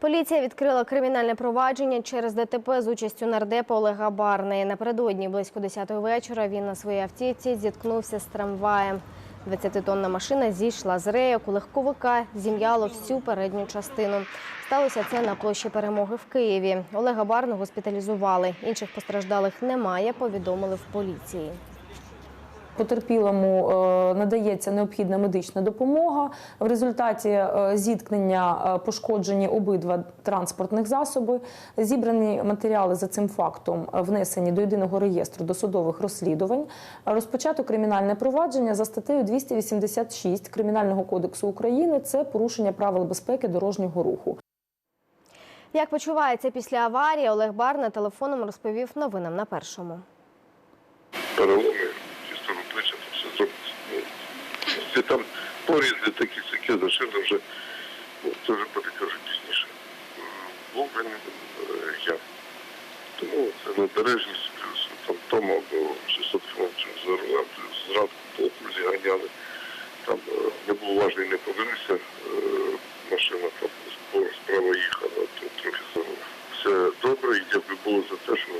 Поліція відкрила кримінальне провадження через ДТП з участю нардепа Олега Барни. Напередодні близько 10-ї вечора він на своїй автівці зіткнувся з трамваєм. 20-тонна машина зійшла з рейок у легковика, зім'яло всю передню частину. Сталося це на площі перемоги в Києві. Олега Барну госпіталізували. Інших постраждалих немає, повідомили в поліції. Потерпілому е, надається необхідна медична допомога. В результаті е, зіткнення е, пошкоджені обидва транспортних засоби. Зібрані матеріали за цим фактом внесені до єдиного реєстру досудових розслідувань. Розпочато кримінальне провадження за статтею 286 Кримінального кодексу України. Це порушення правил безпеки дорожнього руху. Як почувається після аварії, Олег Барна телефоном розповів новинам на першому. переломи, плеча, то все зробиться. Там порізи такі сякі, зашили вже, вже буде кажу пізніше. Був він е, я. Тому це небережність, плюс там Тома або 600 кілометрів за зранку по окрузі ганяли. Там е, не був уважний, не подивився, е, машина там справа їхала, то трохи. Все добре, і дякую Богу за те, що